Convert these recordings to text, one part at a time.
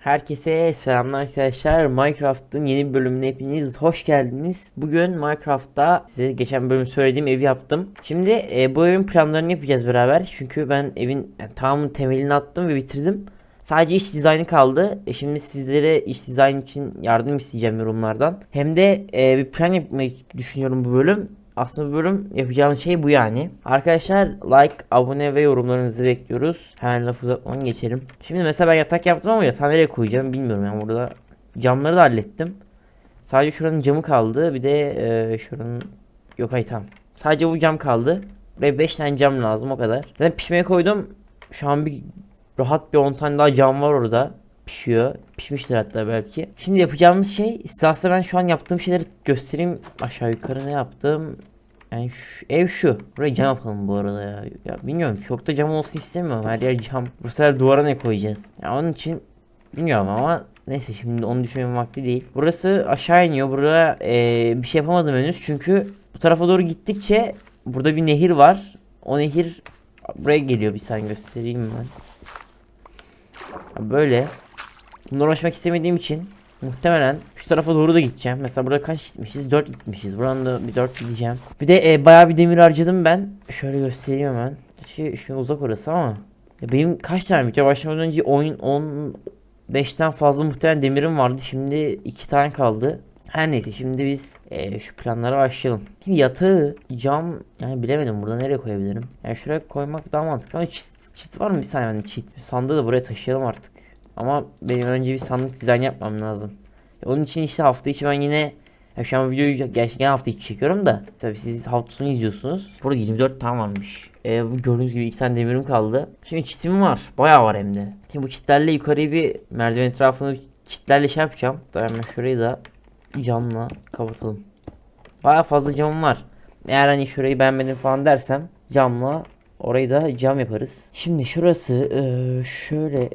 Herkese selamlar arkadaşlar. Minecraft'ın yeni bir bölümüne hepiniz hoş geldiniz. Bugün Minecraft'ta size geçen bölüm söylediğim evi yaptım. Şimdi e, bu evin planlarını yapacağız beraber. Çünkü ben evin yani, tamamının temelini attım ve bitirdim. Sadece iç dizaynı kaldı. E, şimdi sizlere iç dizayn için yardım isteyeceğim yorumlardan. Hem de e, bir plan yapmayı düşünüyorum bu bölüm. Aslında bu bölüm yapacağım şey bu yani. Arkadaşlar like, abone ve yorumlarınızı bekliyoruz. Hemen lafı uzatmadan geçelim. Şimdi mesela ben yatak yaptım ama yatağı nereye koyacağım bilmiyorum. Yani burada camları da hallettim. Sadece şuranın camı kaldı. Bir de e, şuranın yok ay tamam. Sadece bu cam kaldı. Ve 5 tane cam lazım o kadar. Zaten pişmeye koydum. Şu an bir rahat bir 10 tane daha cam var orada. Pişiyor. Pişmiştir hatta belki. Şimdi yapacağımız şey size aslında ben şu an yaptığım şeyleri göstereyim. Aşağı yukarı ne yaptım. Yani şu, ev şu. Buraya cam yapalım bu arada ya. Ya bilmiyorum çok da cam olsun istemiyorum. Her yer cam. Bu sefer duvara ne koyacağız? Ya onun için bilmiyorum ama neyse şimdi onu düşünmenin vakti değil. Burası aşağı iniyor. Burada eee, bir şey yapamadım henüz. Çünkü bu tarafa doğru gittikçe burada bir nehir var. O nehir buraya geliyor. Bir saniye göstereyim ben. Böyle. Bunlara uğraşmak istemediğim için muhtemelen şu tarafa doğru da gideceğim. Mesela burada kaç gitmişiz? 4 gitmişiz. Buranın da bir 4 gideceğim. Bir de e, bayağı bir demir harcadım ben. Şöyle göstereyim hemen. Şey, şu uzak orası ama. Ya benim kaç tane video başlamadan önce oyun 10 5'ten fazla muhtemelen demirim vardı. Şimdi 2 tane kaldı. Her neyse şimdi biz e, şu planlara başlayalım. Şimdi yatağı, cam yani bilemedim burada nereye koyabilirim. Yani şuraya koymak daha mantıklı ama çit, çit var mı bir saniye hani çit. Sandığı da buraya taşıyalım artık. Ama benim önce bir sandık dizayn yapmam lazım. Onun için işte hafta içi ben yine ya şu an videoyu gerçekten hafta içi çekiyorum da tabii siz hafta sonu izliyorsunuz. Burada 24 tane varmış. E, bu gördüğünüz gibi iki tane demirim kaldı. Şimdi çitim var. Bayağı var hem de. Şimdi bu çitlerle yukarıyı bir merdiven etrafını çitlerle şey yapacağım. Daha hemen şurayı da camla kapatalım. Bayağı fazla camım var. Eğer hani şurayı beğenmedim falan dersem camla orayı da cam yaparız. Şimdi şurası eee, şöyle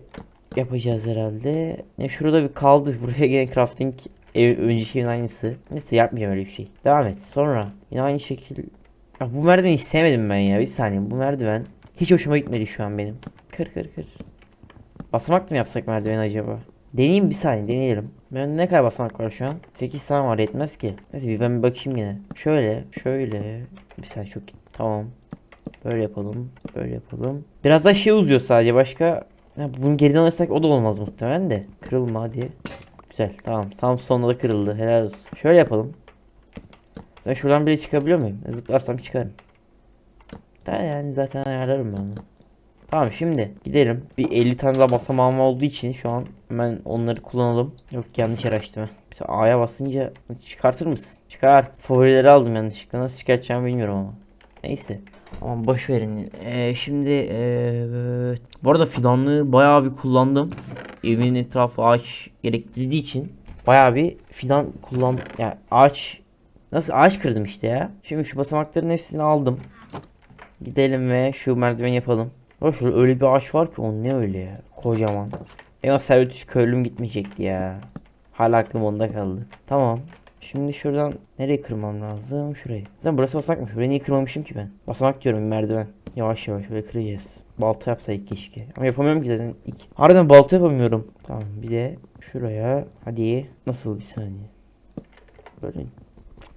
yapacağız herhalde. Ne şurada bir kaldı. Buraya gene crafting ev önceki aynısı. Neyse yapmayacağım öyle bir şey. Devam et. Sonra yine aynı şekil. Ya bu merdiveni hiç sevmedim ben ya. Bir saniye bu merdiven hiç hoşuma gitmedi şu an benim. Kır kır kır. Basamak mı yapsak merdiven acaba? Deneyeyim bir saniye deneyelim. Ben ne kadar basamak var şu an? 8 tane var yetmez ki. Neyse bir ben bir bakayım yine. Şöyle şöyle. Bir saniye çok tamam. Böyle yapalım. Böyle yapalım. Biraz daha şey uzuyor sadece başka. Ya bunu geriden alırsak o da olmaz muhtemelen de. Kırılma hadi. Güzel tamam. Tam sonunda da kırıldı. Helal olsun. Şöyle yapalım. Ben şuradan bile çıkabiliyor muyum? Zıplarsam çıkarım. Da yani zaten ayarlarım ben. Tamam şimdi gidelim. Bir 50 tane daha basamağım olduğu için şu an hemen onları kullanalım. Yok yanlış yere açtım. Mesela A'ya basınca çıkartır mısın? Çıkart. Favorileri aldım yanlışlıkla. Nasıl çıkartacağımı bilmiyorum ama. Neyse. Ama boş verin. Ee, şimdi evet. Bu arada fidanlığı bayağı bir kullandım. Evimin etrafı ağaç gerektirdiği için bayağı bir fidan kullan yani ağaç nasıl ağaç kırdım işte ya. Şimdi şu basamakların hepsini aldım. Gidelim ve şu merdiven yapalım. Bak şurada öyle bir ağaç var ki o ne öyle ya. Kocaman. E o servet köylüm gitmeyecekti ya. Hala aklım onda kaldı. Tamam. Şimdi şuradan nereye kırmam lazım? Şurayı. Zaten burası basamakmış. Burayı niye kırmamışım ki ben? Basamak diyorum merdiven. Yavaş yavaş böyle kıracağız. Balta yapsaydık keşke. Ama yapamıyorum ki zaten. İlk. Harbiden balta yapamıyorum. Tamam bir de şuraya. Hadi. Nasıl bir saniye. Böyle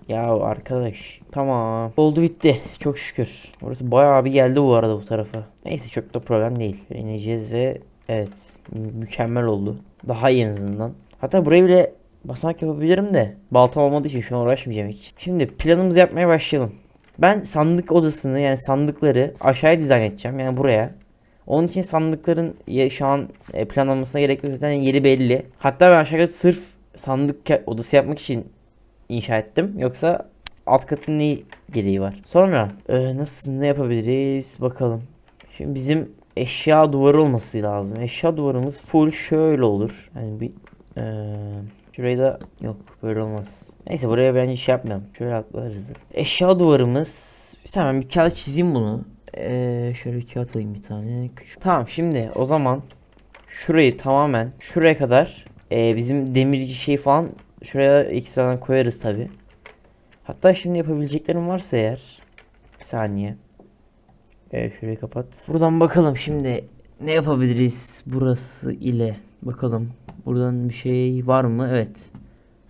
ya arkadaş. Tamam. Oldu bitti. Çok şükür. Orası bayağı bir geldi bu arada bu tarafa. Neyse çok da problem değil. İneceğiz ve evet mü- mükemmel oldu. Daha iyi en azından. Hatta buraya bile basamak yapabilirim de baltam olmadığı için şu an uğraşmayacağım hiç. Şimdi planımızı yapmaya başlayalım. Ben sandık odasını yani sandıkları aşağıya dizayn edeceğim yani buraya. Onun için sandıkların şu an e, planlamasına gerek yok zaten yeri belli. Hatta ben aşağıda sırf sandık odası yapmak için inşa ettim. Yoksa alt katın ne gereği var? Sonra e, nasıl ne yapabiliriz bakalım. Şimdi bizim eşya duvarı olması lazım. Eşya duvarımız full şöyle olur. Yani bir e, şurayı da yok böyle olmaz. Neyse buraya bence şey yapmayalım. Şöyle atlarız. Eşya duvarımız bir ben bir kağıt çizeyim bunu. E, şöyle bir kağıt alayım bir tane. Küçük. Tamam şimdi o zaman şurayı tamamen şuraya kadar e, bizim demirci şey falan şuraya ekstradan koyarız tabi. Hatta şimdi yapabileceklerim varsa eğer bir saniye. Evet şurayı kapat. Buradan bakalım şimdi ne yapabiliriz burası ile. Bakalım. Buradan bir şey var mı? Evet.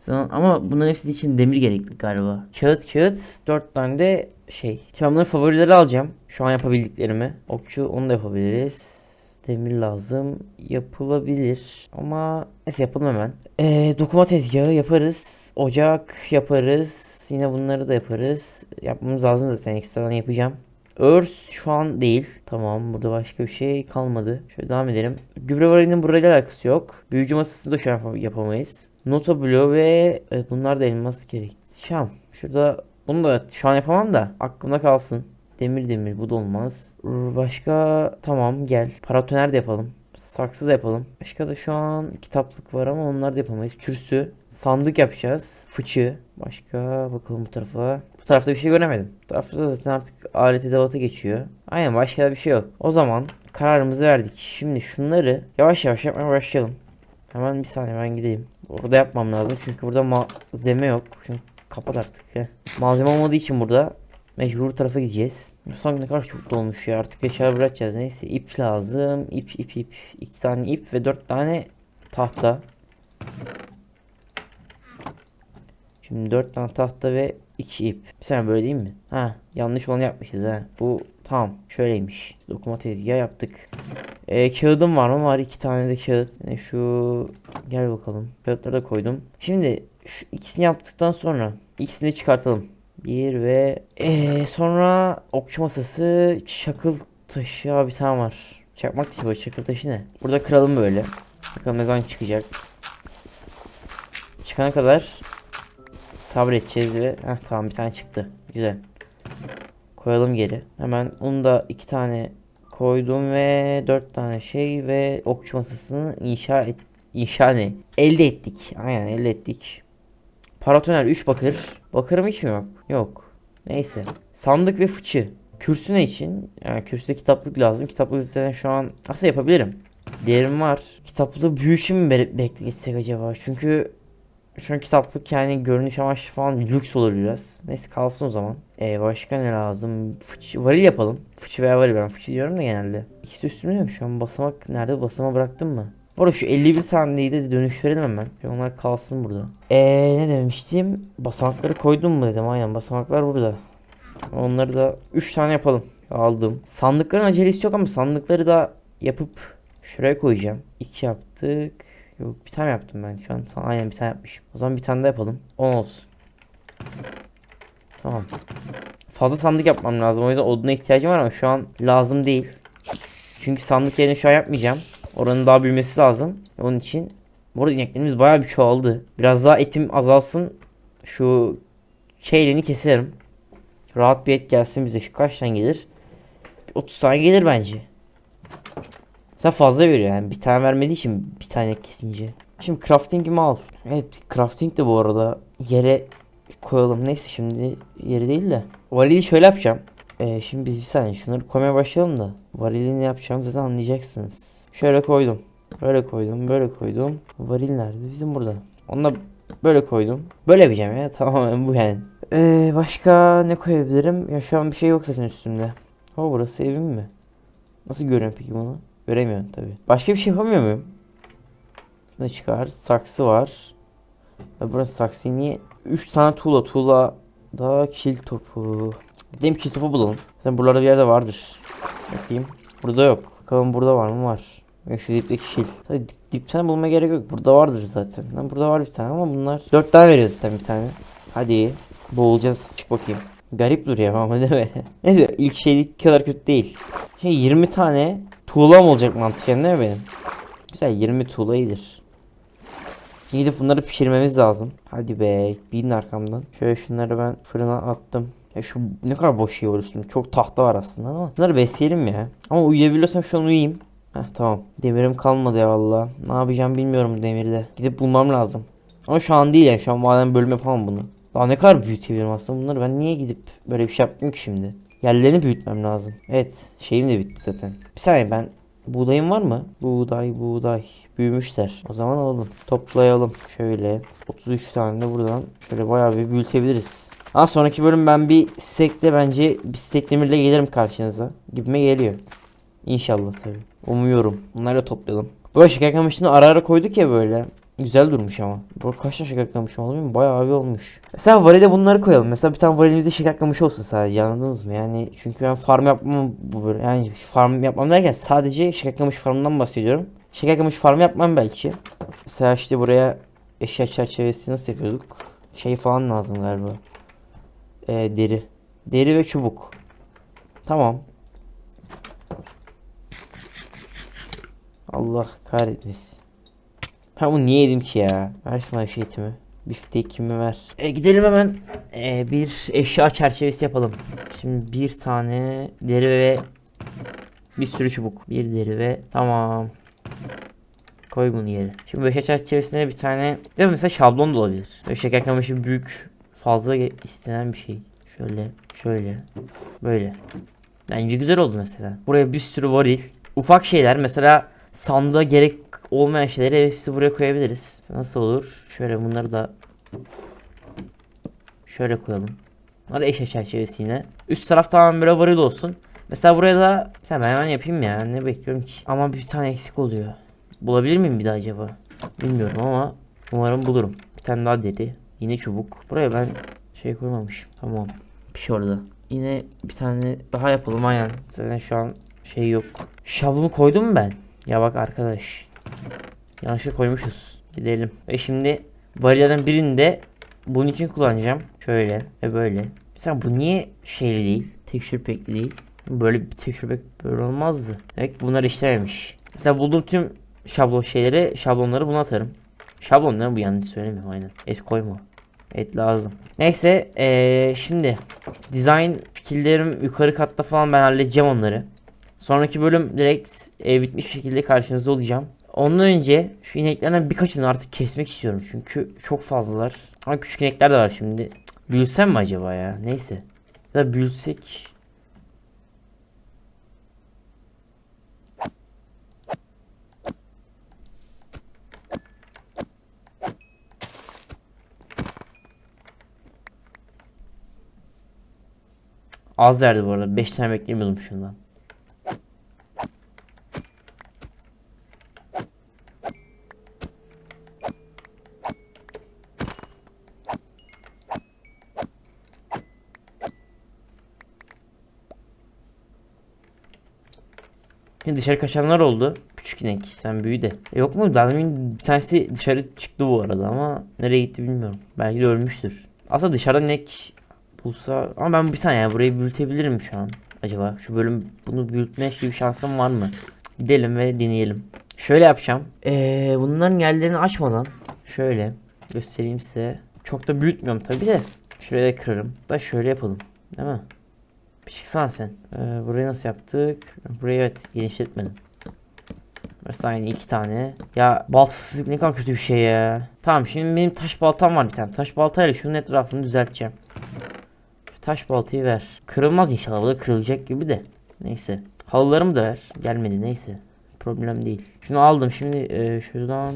Ama bunların hepsi için demir gerekli galiba. Kağıt kağıt. Dört tane de şey. Şimdi bunları favorileri alacağım. Şu an yapabildiklerimi. Okçu onu da yapabiliriz. Demir lazım. Yapılabilir. Ama neyse yapalım hemen. Ee, dokuma tezgahı yaparız. Ocak yaparız. Yine bunları da yaparız. Yapmamız lazım zaten. Ekstradan yapacağım. Örs şu an değil. Tamam burada başka bir şey kalmadı. Şöyle devam edelim. Gübre varinin burayla alakası yok. Büyücü masası da şu an yap- yapamayız. Nota bloğu ve evet, bunlar da elmas gerek. Şam. Şurada bunu da şu an yapamam da aklımda kalsın. Demir demir bu da olmaz. Başka tamam gel. Paratoner de yapalım. Saksı da yapalım. Başka da şu an kitaplık var ama onlar da yapamayız. Kürsü. Sandık yapacağız. Fıçı. Başka bakalım bu tarafa. Tarafta bir şey göremedim. Tarafta zaten artık alet edevata geçiyor. Aynen başka da bir şey yok. O zaman kararımızı verdik. Şimdi şunları yavaş yavaş yapmaya başlayalım. Hemen bir saniye ben gideyim. Orada yapmam lazım çünkü burada malzeme yok. Çünkü kapat artık. Heh. Malzeme olmadığı için burada mecbur bu tarafa gideceğiz. Sanki ne kadar çok dolmuş ya artık eşya bırakacağız. Neyse ip lazım. İp ip ip. İki tane ip ve dört tane tahta. Şimdi dört tane tahta ve iki ip. Bir saniye böyle değil mi? Ha yanlış olanı yapmışız ha. Bu tamam şöyleymiş. Dokuma tezgahı yaptık. Ee, kağıdım var mı? Var iki tane de kağıt. Ne şu gel bakalım. Kağıtları da koydum. Şimdi şu ikisini yaptıktan sonra ikisini çıkartalım. Bir ve ee, sonra okçu masası çakıl taşı abi tane var. Çakmak taşı var çakıl taşı ne? Burada kıralım böyle. Bakalım ne zaman çıkacak. Çıkana kadar sabredeceğiz ve Heh, tamam bir tane çıktı. Güzel. Koyalım geri. Hemen onu da iki tane koydum ve dört tane şey ve okçu masasını inşa et inşa ne? Elde ettik. Aynen elde ettik. Paratoner 3 bakır. Bakırım hiç mi yok? Yok. Neyse. Sandık ve fıçı. Kürsü ne için? Yani kürsüde kitaplık lazım. Kitaplık zaten şu an aslında yapabilirim. Değerim var. Kitaplığı büyüşü mü be- beklesek acaba? Çünkü şu an kitaplık yani görünüş amaçlı falan lüks olur biraz. Neyse kalsın o zaman. Ee, başka ne lazım? Fıçı, varil yapalım. Fıçı veya varil ben fıçı diyorum da genelde. İkisi üstümde mi? Şu an basamak nerede? Basama bıraktım mı? Bu arada şu 51 taneyi de dönüştürelim hemen. Onlar kalsın burada. Ee, ne demiştim? Basamakları koydum mu dedim. Aynen basamaklar burada. Onları da 3 tane yapalım. Aldım. Sandıkların acelesi yok ama sandıkları da yapıp şuraya koyacağım. 2 yaptık. Yok bir tane yaptım ben şu an. Aynen bir tane yapmışım. O zaman bir tane daha yapalım. 10 olsun. Tamam. Fazla sandık yapmam lazım. O yüzden oduna ihtiyacım var ama şu an lazım değil. Çünkü sandık yerini şu an yapmayacağım. Oranın daha büyümesi lazım. Onun için burada ineklerimiz bayağı bir çoğaldı. Biraz daha etim azalsın. Şu şeyleni keserim. Rahat bir et gelsin bize. Şu kaç tane gelir? 30 tane gelir bence. Sen fazla veriyor yani. Bir tane vermediği için bir tane kesince. Şimdi crafting'imi al. Evet crafting de bu arada yere koyalım. Neyse şimdi yeri değil de. Varili şöyle yapacağım. Ee, şimdi biz bir saniye şunları koymaya başlayalım da. Varili ne yapacağımı zaten anlayacaksınız. Şöyle koydum. Böyle koydum. Böyle koydum. Varil nerede? Bizim burada. Onu da böyle koydum. Böyle yapacağım ya. Tamamen bu yani. Ee, başka ne koyabilirim? Ya şu an bir şey yok zaten üstümde. O burası evim mi? Nasıl görüyorum peki bunu? Göremiyorum tabi. Başka bir şey yapamıyor muyum? Ne çıkar? Saksı var. Ve burası saksı niye? 3 tane tuğla. Tuğla da kil topu. Gidelim kil topu bulalım. Zaten buralarda bir yerde vardır. Bakayım. Burada yok. Bakalım burada var mı? Var. Ve şu dipteki kil. Tabii dip- dipten bulma gerek yok. Burada vardır zaten. Lan burada var bir tane ama bunlar. 4 tane veriyoruz zaten bir tane. Hadi. Boğulacağız. Çık bakayım. Garip duruyor ama değil mi? Neyse ilk şeydeki kadar kötü değil. Şey 20 tane tuğlam olacak mantıken değil mi benim? Güzel 20 tuğla iyidir. Gidip bunları pişirmemiz lazım. Hadi be binin arkamdan. Şöyle şunları ben fırına attım. Ya şu ne kadar boş var üstünde. Çok tahta var aslında ama. Bunları besleyelim ya. Ama uyuyabiliyorsam şu an uyuyayım. Heh tamam. Demirim kalmadı ya valla. Ne yapacağım bilmiyorum demirde. Gidip bulmam lazım. Ama şu an değil yani. Şu an maden bölüm yapamam bunu. Daha ne kadar büyütebilirim aslında bunları. Ben niye gidip böyle bir şey yaptım ki şimdi? Yerlerini büyütmem lazım. Evet. Şeyim de bitti zaten. Bir saniye ben Buğdayım var mı? Buğday, buğday. Büyümüşler. O zaman alalım. Toplayalım. Şöyle. 33 tane de buradan. Şöyle bayağı bir büyütebiliriz. Daha sonraki bölüm ben bir stekle bence bir stek demirle gelirim karşınıza. Gibime geliyor. İnşallah tabii. Umuyorum. Bunları da toplayalım. Böyle şeker kamışını ara ara koyduk ya böyle. Güzel durmuş ama. Bu kaç tane şeker kamışı oldu. Bayağı bir olmuş. Mesela varile bunları koyalım. Mesela bir tane varilimize şeker kamışı olsun sadece. Anladınız mı? Yani çünkü ben farm yapmam bu böyle. Yani farm yapmam derken sadece şeker kamış farmından bahsediyorum. Şeker kamış farm yapmam belki. Mesela işte buraya eşya çerçevesi nasıl yapıyorduk? Şey falan lazım galiba. Ee, deri. Deri ve çubuk. Tamam. Allah kahretmesin. Ben bunu niye yedim ki ya? Ver şuna şey etimi. Biftekimi ver. E, gidelim hemen e, bir eşya çerçevesi yapalım. Şimdi bir tane deri ve bir sürü çubuk. Bir deri ve tamam. Koy bunu yere. Şimdi eşya çerçevesine bir tane ve mesela şablon da olabilir. Böyle şeker kamışı büyük fazla istenen bir şey. Şöyle şöyle böyle. Bence güzel oldu mesela. Buraya bir sürü varil. Ufak şeyler mesela sandığa gerek olmayan şeyleri hepsi buraya koyabiliriz. Nasıl olur? Şöyle bunları da şöyle koyalım. Bunlar eşya çerçevesi yine. Üst taraf tamamen böyle varil olsun. Mesela buraya da sen ben hemen yapayım ya. Ne bekliyorum ki? Ama bir tane eksik oluyor. Bulabilir miyim bir daha acaba? Bilmiyorum ama umarım bulurum. Bir tane daha dedi. Yine çubuk. Buraya ben şey koymamışım. Tamam. Bir şey orada. Yine bir tane daha yapalım aynen. Zaten şu an şey yok. Şablonu koydum mu ben? Ya bak arkadaş. Yanlışlıkla koymuşuz. Gidelim. Ve şimdi varillerden birini de bunun için kullanacağım. Şöyle ve böyle. Mesela bu niye şeyli değil? Tekstür pekli değil. Böyle bir tekstür pek böyle olmazdı. Demek bunlar işlememiş. Mesela bulduğum tüm şablon şeyleri, şablonları buna atarım. Şablon ne bu yanlış söylemiyorum aynen. Et koyma. Et lazım. Neyse eee, şimdi design fikirlerim yukarı katta falan ben halledeceğim onları. Sonraki bölüm direkt e, bitmiş şekilde karşınızda olacağım. Ondan önce şu ineklerden birkaçını artık kesmek istiyorum. Çünkü çok fazlalar. Ama küçük inekler de var şimdi. Büyütsem mi acaba ya? Neyse. Ya da büyütsek. Az verdi bu arada. 5 tane beklemiyordum şundan. Dışarı kaçanlar oldu. Küçük inek sen büyü de. E, yok mu? Daha demin bir tanesi dışarı çıktı bu arada ama nereye gitti bilmiyorum. Belki de ölmüştür. Aslında dışarıda inek bulsa ama ben bir saniye yani burayı büyütebilirim şu an. Acaba şu bölüm bunu büyütme gibi şansım var mı? Gidelim ve deneyelim. Şöyle yapacağım. Ee, bunların yerlerini açmadan şöyle göstereyim size. Çok da büyütmüyorum tabi de. Şuraya da kırarım. Da şöyle yapalım. Değil mi? Bir çıksana sen. Ee, burayı nasıl yaptık? Burayı evet genişletmedim. Burası aynı iki tane. Ya baltasızlık ne kadar kötü bir şey ya. Tamam şimdi benim taş baltam var bir tane. Taş baltayla şunun etrafını düzelteceğim. Şu taş baltayı ver. Kırılmaz inşallah. Bu da kırılacak gibi de. Neyse. Halılarımı da ver. Gelmedi neyse. Problem değil. Şunu aldım. Şimdi e, şuradan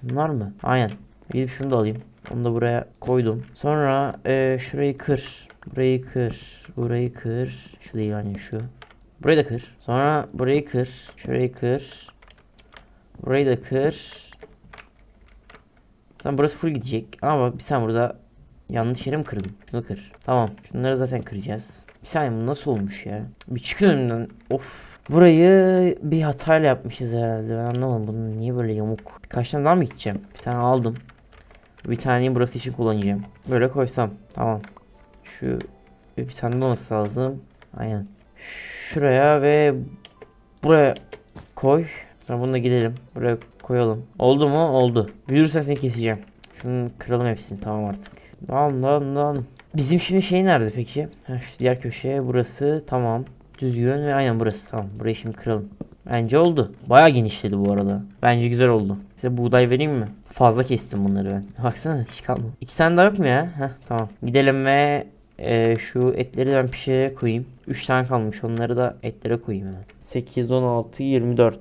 şunlar mı? Aynen. Gidip şunu da alayım. Onu da buraya koydum. Sonra e, şurayı kır. Burayı kır. Burayı kır. Şu değil hani şu. Burayı da kır. Sonra burayı kır. Şurayı kır. Burayı da kır. Sen burası full gidecek. Ama bak bir sen burada yanlış yere mi kırdım? Şunu kır. Tamam. Şunları zaten kıracağız. Bir saniye bu nasıl olmuş ya? Bir çıkın önümden. Of. Burayı bir hatayla yapmışız herhalde. Ben anlamadım. Bunun niye böyle yamuk? Birkaç tane daha mı gideceğim? Bir tane aldım. Bir taneyi burası için kullanacağım. Böyle koysam. Tamam. Şu bir tane olması lazım. Aynen. Şuraya ve buraya koy. Sonra bununla gidelim. Buraya koyalım. Oldu mu? Oldu. Büyürse seni keseceğim. Şunu kıralım hepsini tamam artık. Lan lan lan. Bizim şimdi şey nerede peki? Ha, şu diğer köşeye burası tamam. Düzgün ve aynen burası tamam. Burayı şimdi kıralım. Bence oldu. Bayağı genişledi bu arada. Bence güzel oldu. Size buğday vereyim mi? Fazla kestim bunları ben. Baksana hiç kalmadı. İki tane daha yok mu ya? Heh tamam. Gidelim ve e, şu etleri ben pişireye koyayım. 3 tane kalmış. Onları da etlere koyayım hemen. 8, 16, 24.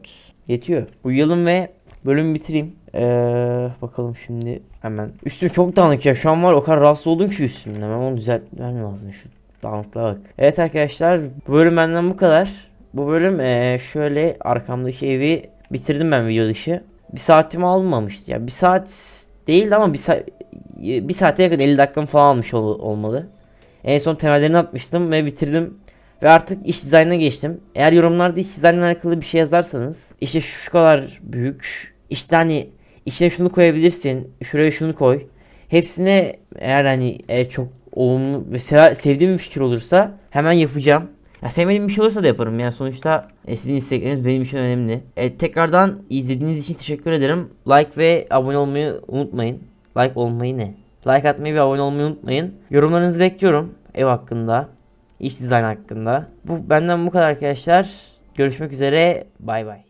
Yetiyor. Uyuyalım ve bölümü bitireyim. Ee, bakalım şimdi hemen. Üstüm çok dağınık ya. Şu an var o kadar rahatsız oldum ki üstümden. Hemen onu düzeltmem lazım şu dağınıklığa bak. Evet arkadaşlar bu bölüm benden bu kadar. Bu bölüm eee, şöyle arkamdaki evi bitirdim ben video dışı. Bir saatimi almamıştı ya. Bir saat değildi ama bir, sa- bir saate yakın 50 dakikam falan almış ol- olmalı. En son temellerini atmıştım ve bitirdim. Ve artık iş dizaynına geçtim. Eğer yorumlarda iş dizaynla alakalı bir şey yazarsanız işte şu kadar büyük işte hani içine şunu koyabilirsin şuraya şunu koy. Hepsine eğer hani e, çok olumlu ve se- sevdiğim bir fikir olursa hemen yapacağım. Ya sevmediğim bir şey olursa da yaparım. Yani sonuçta e, sizin istekleriniz benim için önemli. E, tekrardan izlediğiniz için teşekkür ederim. Like ve abone olmayı unutmayın. Like olmayı ne? Like atmayı ve abone olmayı unutmayın. Yorumlarınızı bekliyorum ev hakkında, iş dizayn hakkında. Bu benden bu kadar arkadaşlar. Görüşmek üzere. Bay bay.